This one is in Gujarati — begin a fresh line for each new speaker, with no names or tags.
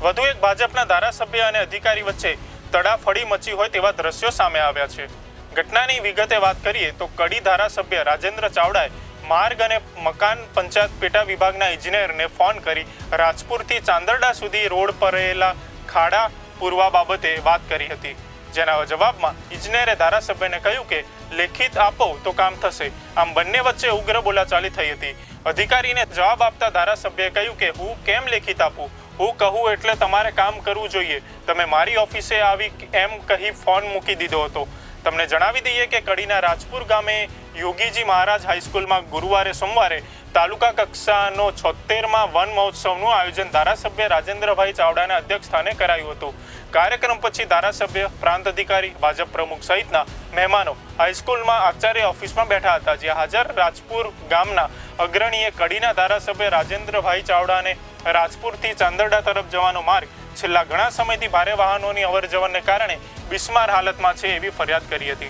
વધુ એક ભાજપના ધારાસભ્ય અને અધિકારી વચ્ચે તડાફડી મચી હોય તેવા દ્રશ્યો સામે આવ્યા છે. ઘટનાની વિગતે વાત કરીએ તો કડી ધારાસભ્ય રાજેન્દ્ર ચાવડાએ માર્ગ અને મકાન પંચાયત પેટા વિભાગના ઇજનેરને ફોન કરી રાજપુરથી ચાંદરડા સુધી રોડ પર રહેલા ખાડા પૂરવા બાબતે વાત કરી હતી. જેના જવાબમાં ઇજનેરે ધારાસભ્યને કહ્યું કે, લેખિત આપો તો કામ થશે. આમ બંને વચ્ચે ઉગ્ર બોલાચાલી થઈ હતી. અધિકારીને જવાબ આપતા ધારાસભ્યએ કહ્યું કે, હું કેમ લેખિત આપું? હું કહું એટલે તમારે કામ કરવું જોઈએ. તમે મારી ઓફિસે આવી એમ કહી ફોન મૂકી દીધો હતો. તમને જણાવી દઈએ કે કડીના રાજપુર ગામે યોગીજી મહારાજ હાઈસ્કૂલમાં ગુરુવારે સોમવારે તાલુકા કક્ષાનો છોતેરમાં વન મહોત્સવનું આયોજન ધારાસભ્ય રાજેન્દ્રભાઈ ચાવડાના અધ્યક્ષ સ્થાને કરાયું હતું. કાર્યક્રમ પછી ધારાસભ્ય, પ્રાંત અધિકારી, ભાજપ પ્રમુખ સહિતના મહેમાનો હાઈસ્કૂલમાં આચાર્ય ઓફિસમાં બેઠા હતા. જ્યાં હાજર રાજપુર ગામના અગ્રણીએ કડીના ધારાસભ્ય રાજેન્દ્રભાઈ ચાવડાને રાજપુરથી ચાંદરડા તરફ જવાનો માર્ગ છેલ્લા ઘણા સમયથી ભારે વાહનોની અવરજવરને કારણે બિસ્માર હાલતમાં છે એવી ફરિયાદ કરી હતી.